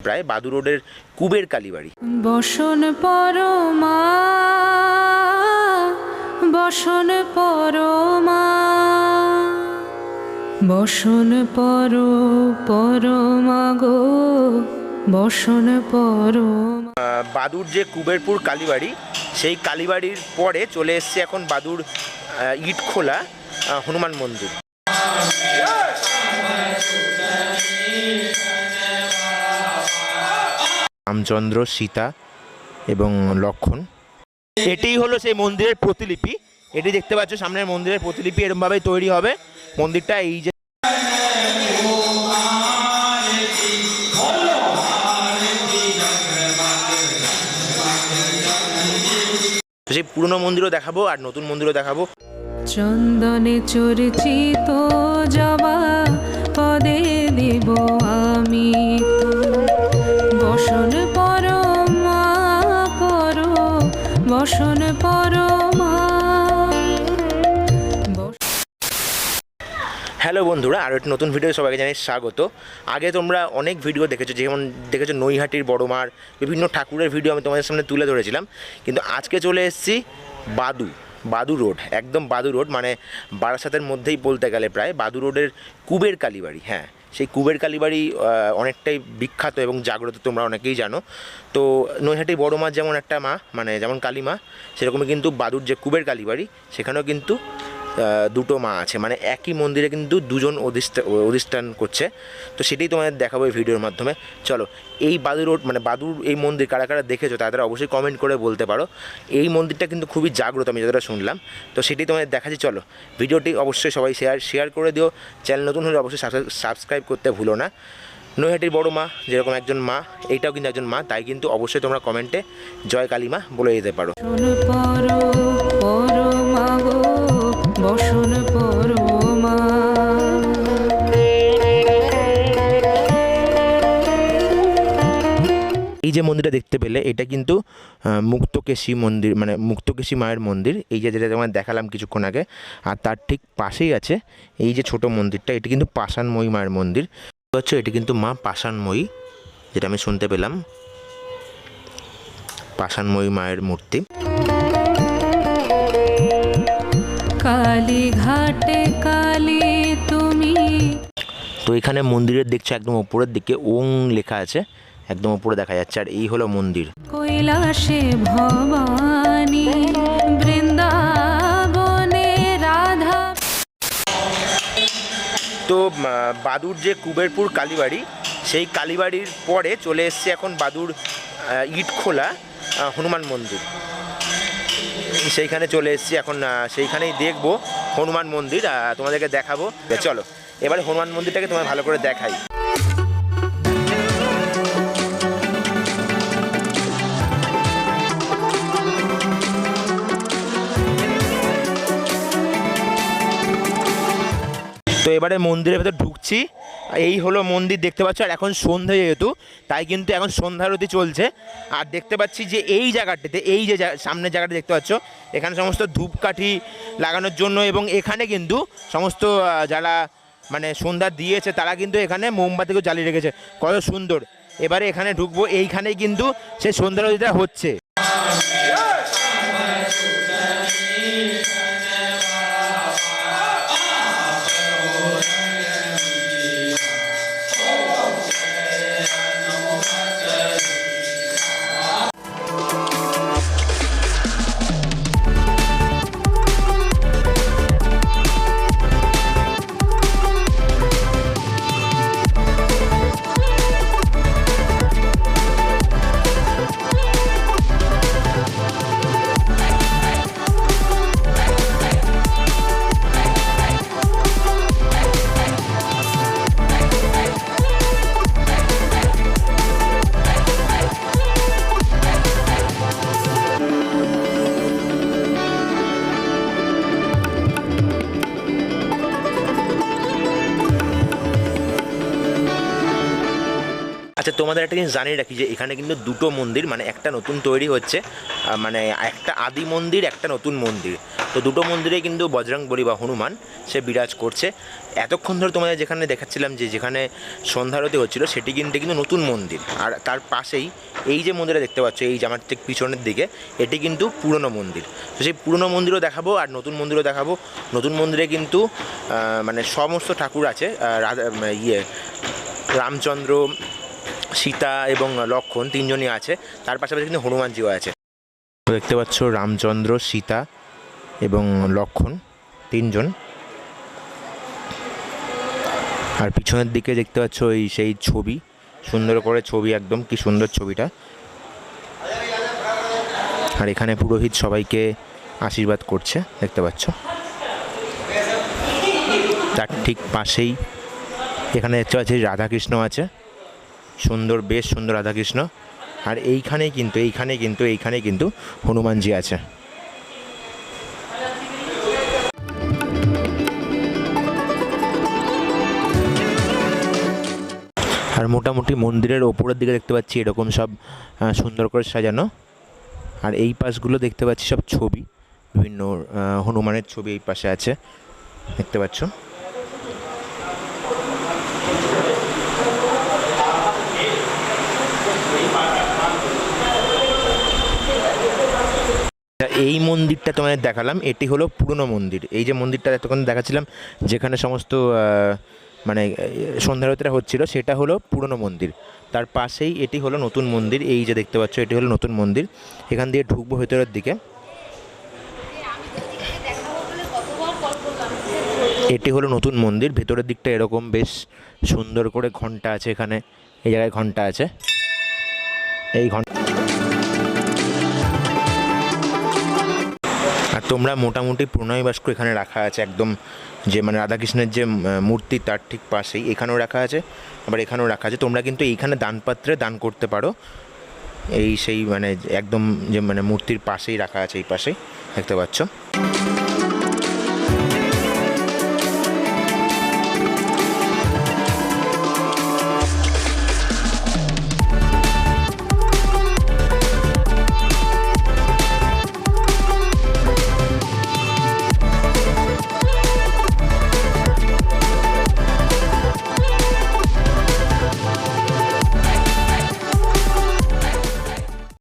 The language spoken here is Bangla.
প্রায় বাদু রোডের কুবের কালীবাড়ি। বসন পরমা বসন পরমা বসন পর পরমা গো বসন পরমা বাদুর যে কুবেরপুর কালীবাড়ি সেই কালীবাড়ির পরে চলে এসছে এখন বাদুর ইট খোলা হনুমান মন্দির। রামচন্দ্র, সীতা এবং লক্ষণ। এটাই হলো সেই মন্দিরের প্রতিলিপি। এটি দেখতে পাচ্ছ, সামনের মন্দিরের প্রতিলিপি এরমভাবেই তৈরি হবে। মন্দিরটা এই যে সেই পুরনো মন্দিরও দেখাবো আর নতুন মন্দিরও দেখাবো। চন্দনে চর্চিত জবা পদে দেব হ্যালো বন্ধুরা, আর একটি নতুন ভিডিও সবাইকে জানাই স্বাগত। আগে তোমরা অনেক ভিডিও দেখেছ, যেমন দেখেছ নৈহাটির বড়মার বিভিন্ন ঠাকুরের ভিডিও আমি তোমাদের সামনে তুলে ধরেছিলাম। কিন্তু আজকে চলে এসেছি বাদু বাদু রোড, একদম বাদু রোড মানে বারাসাতের মধ্যেই বলতে গেলে প্রায়। বাদু রোডের কুবের কালীবাড়ি হ্যাঁ সেই কুবের কালীবাড়ি অনেকটাই বিখ্যাত এবং জাগ্রত তোমরা অনেকেই জানো। তো নৈহাটি বড় মা যেমন একটা মা মানে যেমন কালী মা, সেরকমই কিন্তু বাদুর যে কুবের কালীবাড়ি, সেখানেও কিন্তু দুটো মা আছে। মানে একই মন্দিরে কিন্তু দুজন অধিষ্ঠা, অধিষ্ঠান করছে। তো সেটাই তোমাদের দেখাবো এই ভিডিওর মাধ্যমে। চলো, এই বাদুর রোড মানে বাদুর এই মন্দির কারা কারা দেখেছ তারা অবশ্যই কমেন্ট করে বলতে পারো। এই মন্দিরটা কিন্তু খুবই জাগ্রত, আমি যতটা শুনলাম। তো সেটাই তোমাদের দেখাচ্ছি। চলো, ভিডিওটি অবশ্যই সবাই শেয়ার শেয়ার করে দিও। চ্যানেল নতুন হলে অবশ্যই সাবস্ক্রাইব করতে ভুলো না। নৈহাটির বড় মা, যেরকম একজন মা, এইটাও কিন্তু একজন মা, তাই কিন্তু অবশ্যই তোমরা কমেন্টে জয় কালী মা বলে দিতে পারো। এই যে মন্দিরটা দেখতে পেলে এটা কিন্তু মুক্তকেশী মন্দির মানে মুক্তকেশী মায়ের মন্দির। এই যে যেটা তোমার দেখালাম কিছুক্ষণ আগে আর তার ঠিক পাশেই আছে এই যে ছোট মন্দিরটা। এটি কিন্তু পাষাণময়ী মায়ের মন্দির। হচ্ছে এটি কিন্তু মা পাষাণময়ী যেটা আমি শুনতে পেলাম। পাষাণময়ী মায়ের মূর্তি। কালী ঘাটে কালী তুমি। তো এখানে মন্দিরের দেখছ একদম উপরের দিকে ওং লেখা আছে একদম উপরে দেখা যাচ্ছে আর এই হলো মন্দির। কৈলাসে ভবানী বৃন্দাবনে রাধা। তো বাদুর যে কুবেরপুর কালীবাড়ি সেই কালীবাড়ির পরে চলে এসছে এখন বাদুর ইটখোলা হনুমান মন্দির। সেইখানে চলে এসেছি, এখন সেইখানেই দেখব হনুমান মন্দির তোমাদেরকে দেখাবো। চলো, এবারে হনুমান মন্দিরটাকে তোমায় ভালো করে দেখাই। তো এবারে মন্দিরের ভেতর ঢুকছি এই হলো মন্দির দেখতে পাচ্ছ, আর এখন সন্ধ্যা যেহেতু, তাই কিন্তু এখন সন্ধ্যারতি চলছে। আর দেখতে পাচ্ছি যে এই জায়গাটিতে, এই যে সামনের জায়গাটা দেখতে পাচ্ছ, এখানে সমস্ত ধূপকাঠি লাগানোর জন্য এবং এখানে কিন্তু সমস্ত যারা মানে সন্ধ্যা দিয়েছে, তারা কিন্তু এখানে মোমবাতিকেও জ্বালিয়ে রেখেছে। কত সুন্দর। এবারে এখানে ঢুকবো, এইখানেই কিন্তু সেই সন্ধ্যারতিটা হচ্ছে। তোমাদের একটা জিনিস জানিয়ে রাখি যে এখানে কিন্তু দুটো মন্দির মানে একটা নতুন তৈরি হচ্ছে মানে একটা আদি মন্দির, একটা নতুন মন্দির। তো দুটো মন্দিরে কিন্তু বজরং বলি বা হনুমান, সে বিরাজ করছে। এতক্ষণ ধরে তোমাদের যেখানে দেখাচ্ছিলাম যে যেখানে সন্ধ্যারতি হচ্ছিল, সেটি কিন্তু কিন্তু নতুন মন্দির। আর তার পাশেই এই যে মন্দিরে দেখতে পাচ্ছ, এই যে আমার ঠিক পিছনের দিকে, এটি কিন্তু পুরনো মন্দির। তো সেই পুরনো মন্দিরও দেখাবো আর নতুন মন্দিরও দেখাবো। নতুন মন্দিরে কিন্তু মানে সমস্ত ঠাকুর আছে ইয়ে রামচন্দ্র সীতা এবং লক্ষণ তিনজনই আছে। তার পাশাপাশি কিন্তু হনুমানজিও আছে। দেখতে পাচ্ছ রামচন্দ্র, সীতা এবং লক্ষণ তিনজন। আর পিছনের দিকে দেখতে পাচ্ছ ওই সেই ছবি। সুন্দর করে ছবি একদম, কি সুন্দর ছবিটা। আর এখানে পুরোহিত সবাইকে আশীর্বাদ করছে, দেখতে পাচ্ছ। তার ঠিক পাশেই এখানে দেখতে পাচ্ছি রাধাকৃষ্ণ আছে। সুন্দর, বেশ সুন্দর রাধাকৃষ্ণ। আর এইখানেই কিন্তু, এইখানে কিন্তু এইখানে কিন্তু হনুমানজি আছে। আর মোটামুটি মন্দিরের ওপরের দিকে দেখতে পাচ্ছি, এরকম সব সুন্দর করে সাজানো। আর এই পাশগুলো দেখতে পাচ্ছি সব ছবি, বিভিন্ন হনুমানের ছবি এই পাশে আছে। দেখতে পাচ্ছ? এই মন্দিরটা তোমাদের দেখালাম, এটি হলো পুরনো মন্দির। এই যে মন্দিরটা এতক্ষণ দেখাচ্ছিলাম, যেখানে সমস্ত মানে সন্ধ্যারতিরা হচ্ছিল, সেটা হলো পুরনো মন্দির। তার পাশেই এটি হলো নতুন মন্দির, এই যে দেখতে পাচ্ছ, এটি হলো নতুন মন্দির। এখান দিয়ে ঢুকবো ভেতরের দিকে। এটি হলো নতুন মন্দির, ভেতরের দিকটা এরকম বেশ সুন্দর করে ঘণ্টা আছে এখানে, এই জায়গায় ঘণ্টা আছে। এই ঘণ্টা তোমরা মোটামুটি প্রণয় বাস্ক এখানে রাখা আছে একদম যে মানে রাধাকৃষ্ণের যে মূর্তি তার ঠিক পাশেই এখানেও রাখা আছে, আবার এখানেও রাখা আছে। তোমরা কিন্তু এইখানে দানপাত্রে দান করতে পারো। এই সেই মানে একদম যে মানে মূর্তির পাশেই রাখা আছে এই পাশেই, দেখতে পাচ্ছ?